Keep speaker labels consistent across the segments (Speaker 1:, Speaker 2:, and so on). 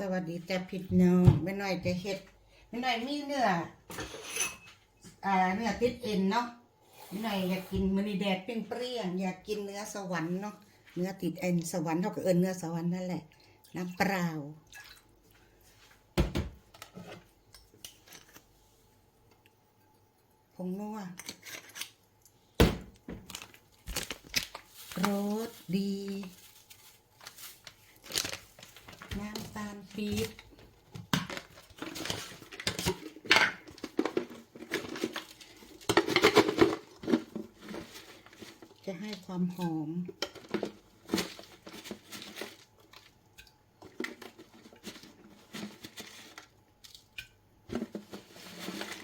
Speaker 1: สวัสดีแต่ผิดน้องไม่น้อยจะเฮ็ดไม่น้อยมีเนื้ออ่าเนื้อติดเอ็นเนาะไม่น้อยอยากกินมันนีแดดเปรี้ยงๆอยากกินเนื้อสวรรค์เนาะเนื้อติดเอ็นสวรรค์เท่ากับเอิญเนื้อสวรรค์นั่นแหละน้ำเปล่าผงนัวรสดี น้ำตาลปี๊บจะให้ ความหอม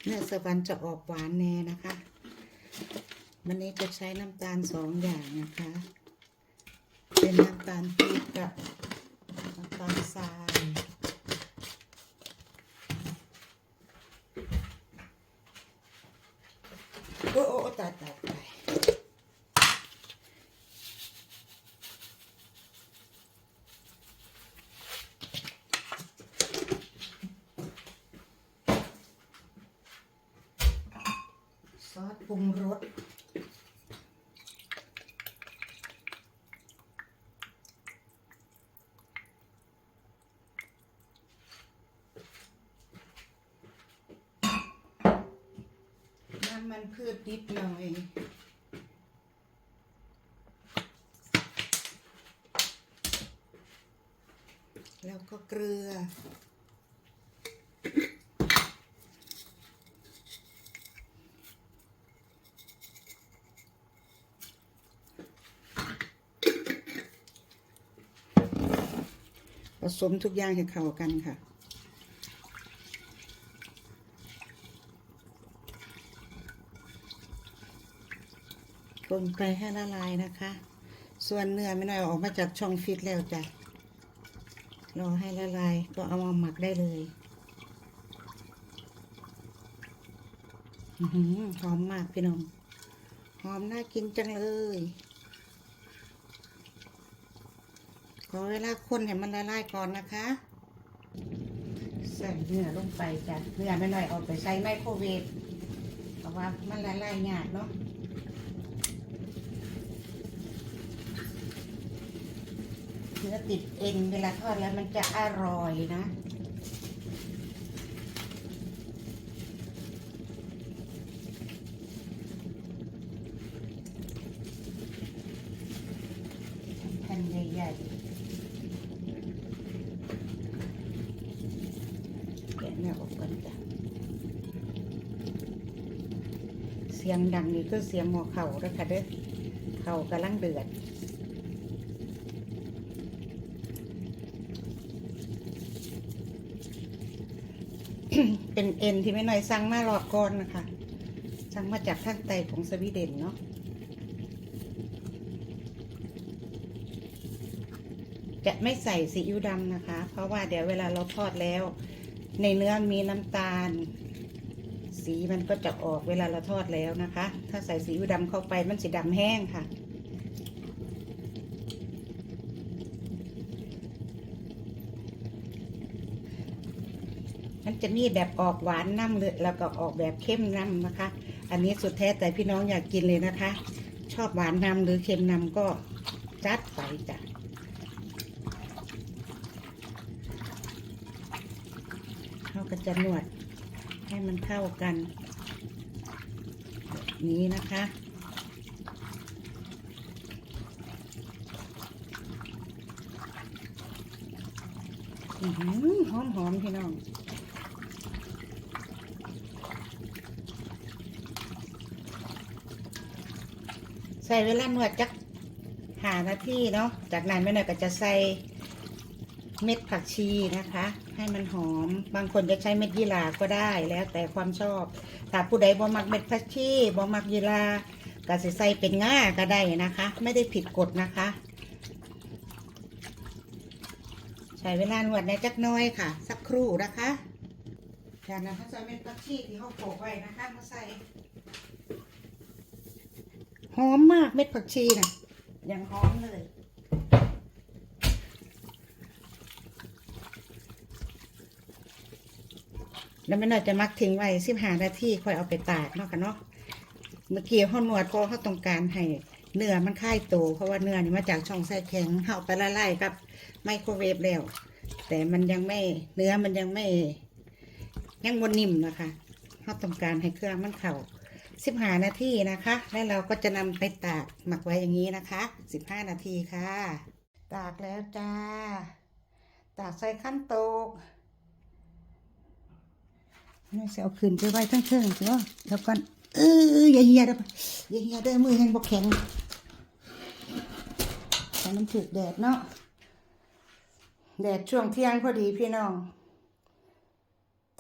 Speaker 1: เนื้อสวรรค์จะออกหวานแน่นะคะ วันนี้จะใช้น้ำตาลสองอย่างนะคะ เป็นน้ำตาลปี๊บกับน้ำตาลทรายโอ้โอ้ตายตายตาย ซอสปรุงรสน้ำมันพืชนิดหน่อยแล้วก็เกลือ ผสมทุกอย่างให้เข้ากันค่ะ คนไปให้ละลายนะคะ ส่วนเนื้อไม่น้อยออกมาจากช่องฟิตแล้วจ้ะ รอให้ละลายก็เอามาหมักได้เลยหอหอมมากพี่น้อง หอมน่ากินจังเลย ขอเวลาคนให้มันละลายก่อนนะคะ ใส่เนื้อลงไปจ้ะเนื้อไม่น้อยเอาไปใส่ไมโครเวฟเพราะว่ามันละลายยากเนาะเนื้อติดเอ็นเวลาทอดแล้วมันจะอร่อยนะแผ่นใหญ่ๆแกะเนื้อออกก่อนจ้ะ เสียงดังนี่คือเสียงหมอเข่าแล้วค่ะเด้อเข่ากำลังเดือดเป็นเอ็นที่ไม่น้อยสั่งมาหลอดก่อนนะคะสั่งมาจากทางใต้ของสวีเดนเนาะจะไม่ใส่ซีอิ๊วดำนะคะ เพราะว่าเดี๋ยวเวลาเราทอดแล้ว ในเนื้อมีน้ำตาล สีมันก็จะออกเวลาเราทอดแล้วนะคะ ถ้าใส่ซีอิ๊วดำเข้าไปมันสีดำแห้งค่ะมันจะมีแบบออกหวานน้ำเลยแล้วก็ออกแบบเข้มน้ำนะคะ อันนี้สุดแท้แต่พี่น้องอยากกินเลยนะคะ ชอบหวานน้ำหรือเค็มน้ำก็จัดไปจ้ะเราก็จะนวด ให้มันเข้ากันแบบนี้นะคะอือหือมหอมๆพี่น้องใส่เวลานวดจักหานาทีเนาะ จากนั้นไม่หน่อยก็จะใส่ เม็ดผักชีนะคะ ให้มันหอม บางคนจะใช้เม็ดยีราก็ได้แล้วแต่ความชอบ ถ้าผู้ใดบ่มักเม็ดผักชีบ่มักยีราก็สิใส่เป็นง่าก็ได้นะคะ ไม่ได้ผิดกฎนะคะ ใช้เวลานวดในจักน้อยค่ะ สักครู่นะคะจากนั้นเขาจะเม็ดผักชีที่เขาโขกไว้นะคะมาใส่หอมมากเม็ดผักชีนะยังหอมเลย แล้วไม่น่าจะมักทิ้งไว้สิบห้านาทีค่อยเอาไปตากเนาะกันเนาะเมื่อกี้ห้อนวดเพราะเขาต้องการให้เนื้อมันคลายโตเพราะว่าเนื้อนี่มาจากช่องไส้แข็งเขาเอาไปละลายกับไมโครเวฟแล้ว แต่มันยังไม่เนื้อมันยังไม่ยังบนนิ่มนะคะเขาต้องการให้เครื่องมันเข่าสิบห้านาทีนะคะ แล้วเราก็จะนำไปตากหมักไว้อย่างนี้นะคะสิบห้านาทีค่ะ ตากแล้วจ้า ตากใส่ขั้นโตก นี่เสียเอาขึ้นไปไว้ทั้งเครื่องเสียเดี๋ยวก่อนเอออย่าเหียเด้ออย่าเหียเด้อมือแห้งบกแข็งแต่มันถึกแดดเนาะแดดช่วงเที่ยงพอดีพี่น้อง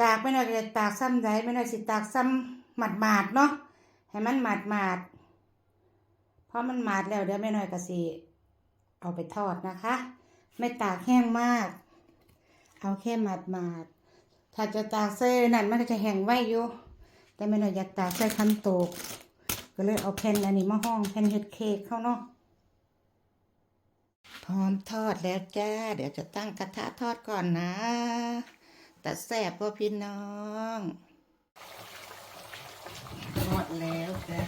Speaker 1: ตากไม่น่าจะตากซ้ำใดไม่น่าสิตากซ้ำหมาดหมาดๆเนาะให้มันหมาดหมาดๆเพราะมันหมาดแล้วเดี๋ยวไม่น้อยก็สิเอาไปทอดนะคะ ไม่ตากแห้งมาก เอาแค่หมาดหมาดๆ ถ้าจะตากเส้นนั่นมันก็จะแห้งไว้อยู่ แต่ไม่น้อยอยากตากใส่คันโตก ก็เลยเอาแผ่นอันนี้มาห้องแผ่นเฮ็ดเค้กเข้าเนาะพร้อมทอดแล้วจ้า เดี๋ยวจะตั้งกระทะทอดก่อนนะ แต่แสบพ่อพี่น้อง ทอดแล้วจ้า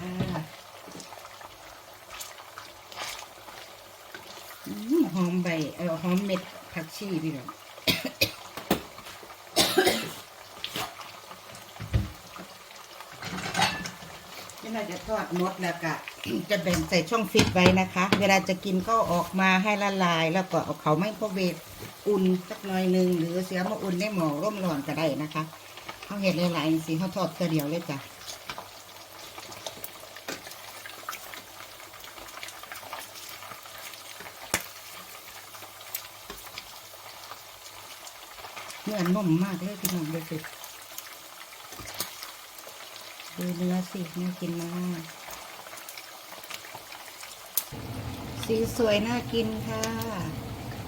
Speaker 1: หอมใบเออหอมเม็ดผักชีพี่น้อง เราจะทอดหมดแล้วก็ จะแบ่งใส่ช่องฟิตไว้นะคะ เวลาจะกินก็ออกมาให้ละลาย แล้วก็เอาเขาไม่พอเวฟอุ่นสักหน่อยหนึ่งหรือเสียมาอุ่นในหม้อร่มร้อนก็ได้นะคะเขาเห็ดหลายๆสิเขาทอดตัวเดียวเลยจ้ะเนื้อนุ่มมากเลยพี่น้องดูสิ ดูเนื้อสิน่ากินมากสีสวยน่ากินค่ะ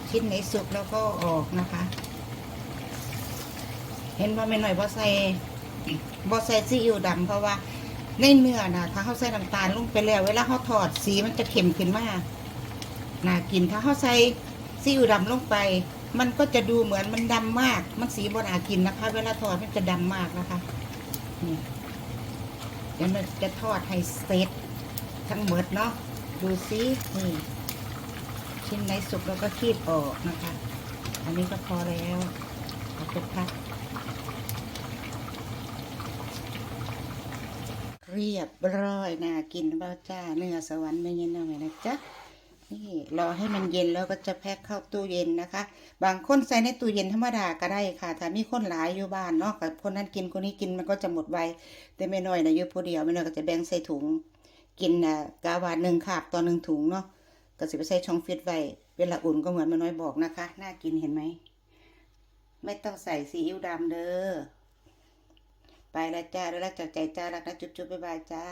Speaker 1: ชิ้นไหนสุกแล้วก็ออกนะคะ เห็นว่าไม่หน่อยว่าใส่บ่ใส่ซีอิ๊วดำเพราะว่าในเนื้อนะถ้าเขาใส่น้ำตาลลงไปแล้ว เวลาเขาทอดสีมันจะเค็มขึ้นมากน่ากินถ้าเขาใส่ซีอิ๊วดำลงไป มันก็จะดูเหมือนมันดำมาก มันสีบน่ากินนะคะ เวลาทอดมันจะดำมากนะคะนี่ เดี๋ยวมันจะทอดให้เสร็จทั้งหมดเนาะดูซินี่ชิ้นไหนสุกเราก็คีบออกนะคะ อันนี้ก็พอแล้วเอาไปพักเรียบร้อยน่ากินบ้าจ้าเนื้อสวรรค์ไม่เย็นหน่อยนะจ๊ะ นี่รอให้มันเย็นแล้วก็จะแพ็คเข้าตู้เย็นนะคะ บางคนใส่ในตู้เย็นธรรมดาก็ได้ค่ะ ถ้ามีคนหลายอยู่บ้านเนาะกับคนนั้นกินคนนี้กินมันก็จะหมดไวแต่ไม่น้อยนะอยู่ผู้เดียวไม่น้อยก็จะแบ่งใส่ถุง กินนะกาวาหนึ่งคาบต่อหนึ่งถุงเนาะก็สิไปใส่ช่องฟิตไว้เวลาอุ่นก็เหมือนแม่น้อยบอกนะคะ น่ากินเห็นไหมไม่ต้องใส่ซีอิ๊วดำเด้อไปแล้วจ้าแล้วรักจากใจจ้ารักนะจุ๊บๆบ๊ายบายจ้า